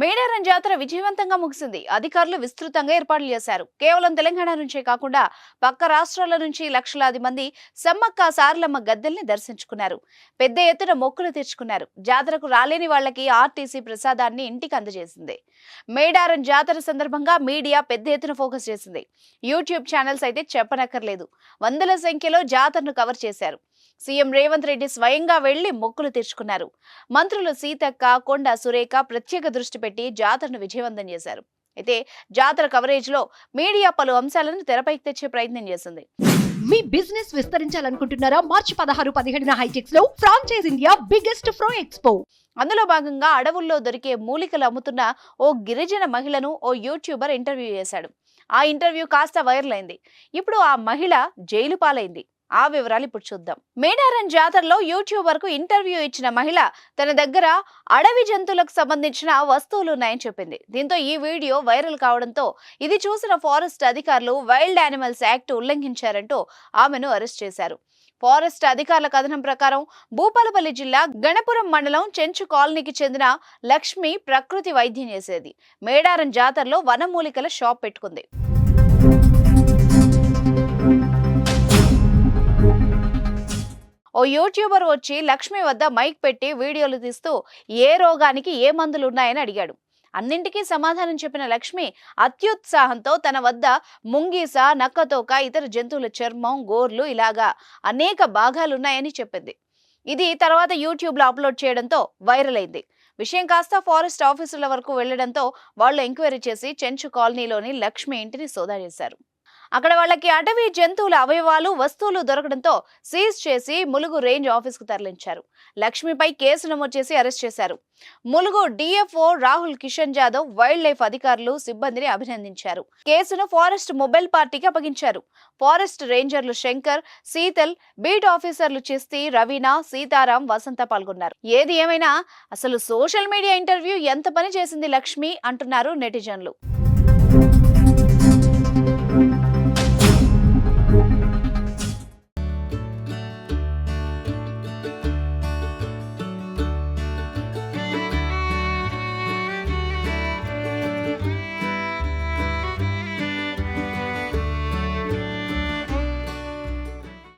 మేడారం జాతర విజయవంతంగా ముగిసింది. అధికారులు విస్తృతంగా ఏర్పాట్లు చేశారు. కేవలం తెలంగాణ నుంచే కాకుండా పక్క రాష్ట్రాల నుంచి లక్షలాది మంది సమ్మక్క సారలమ్మ గద్దెల్ని దర్శించుకున్నారు. పెద్ద ఎత్తున మొక్కులు తీర్చుకున్నారు. జాతరకు రాలేని వాళ్ళకి ఆర్టీసీ ప్రసాదాన్ని ఇంటికి అందజేసింది. మేడారం జాతర సందర్భంగా మీడియా పెద్ద ఎత్తున ఫోకస్ చేసింది. యూట్యూబ్ ఛానల్స్ అయితే చెప్పనక్కర్లేదు. వందల సంఖ్యలో జాతరను కవర్ చేశారు. సీఎం రేవంత్ రెడ్డి స్వయంగా వెళ్ళి మొక్కులు తీర్చుకున్నారు. మంత్రులు సీతక్క కొండ సురేఖ ప్రత్యేక దృష్టి పెట్టి జాతరను విజయవంతం చేశారు. అయితే జాతర కవరేజ్లో మీడియా పలు అంశాలను తెరపైకి తెచ్చే ప్రయత్నం చేసింది. మీ బిజినెస్ విస్తరించాలనుకుంటున్నారా? మార్చి పదహారు పదిహేడున హైటెక్స్లో franchise India biggest pro expo. అందులో భాగంగా అడవుల్లో దొరికే మూలికలు అమ్ముతున్న ఓ గిరిజన మహిళను ఓ యూట్యూబర్ ఇంటర్వ్యూ చేశాడు. ఆ ఇంటర్వ్యూ కాస్త వైరల్ అయింది. ఇప్పుడు ఆ మహిళ జైలు పాలైంది. ఆ వివరాలు ఇప్పుడు చూద్దాం. మేడారం జాతరలో యూట్యూబర్కు ఇంటర్వ్యూ ఇచ్చిన మహిళ తన దగ్గర అడవి జంతువులకు సంబంధించిన వస్తువులు ఉన్నాయని చెప్పింది. దీంతో ఈ వీడియో వైరల్ కావడంతో ఇది చూసిన ఫారెస్ట్ అధికారులు వైల్డ్ యానిమల్స్ యాక్ట్ ఉల్లంఘించారంటూ ఆమెను అరెస్ట్ చేశారు. ఫారెస్ట్ అధికారుల కథనం ప్రకారం భూపాలపల్లి జిల్లా గణపురం మండలం చెంచు కాలనీకి చెందిన లక్ష్మి ప్రకృతి వైద్యం చేసేది. మేడారం జాతరలో వనమూలికల షాప్ పెట్టుకుంది. ఓ యూట్యూబర్ వచ్చి లక్ష్మి వద్ద మైక్ పెట్టి వీడియోలు తీస్తూ ఏ రోగానికి ఏ మందులు ఉన్నాయని అడిగాడు. అన్నింటికీ సమాధానం చెప్పిన లక్ష్మి అత్యుత్సాహంతో తన వద్ద ముంగీస నక్కతోక ఇతర జంతువుల చర్మం గోర్లు ఇలాగా అనేక భాగాలున్నాయని చెప్పింది. ఇది తర్వాత యూట్యూబ్లో అప్లోడ్ చేయడంతో వైరల్ అయింది. విషయం కాస్త ఫారెస్ట్ ఆఫీసుల వరకు వెళ్ళడంతో వాళ్ళు ఎంక్వైరీ చేసి చెంచు కాలనీలోని లక్ష్మి ఇంటిని సోదా చేశారు. అక్కడ వాళ్ళకి అటవీ జంతువుల అవయవాలు వస్తువులు దొరకడంతో సీజ్ చేసి ములుగు రేంజ్ ఆఫీస్కు తరలించారు. లక్ష్మిపై కేసు నమోదు చేసి అరెస్ట్ చేశారు. Mulugu DFO Rahul Kishan Jadhav wild life అధికారులు సిబ్బందిని అభినందించారు. కేసును ఫారెస్ట్ మొబైల్ పార్టీకి అప్పగించారు. ఫారెస్ట్ రేంజర్లు శంకర్ శీతల్ బీట్ ఆఫీసర్లు చిస్తి రవీనా సీతారాం వసంత పాల్గొన్నారు. ఏది ఏమైనా అసలు సోషల్ మీడియా ఇంటర్వ్యూ ఎంత పని చేసింది లక్ష్మి? అంటున్నారు నెటిజన్లు.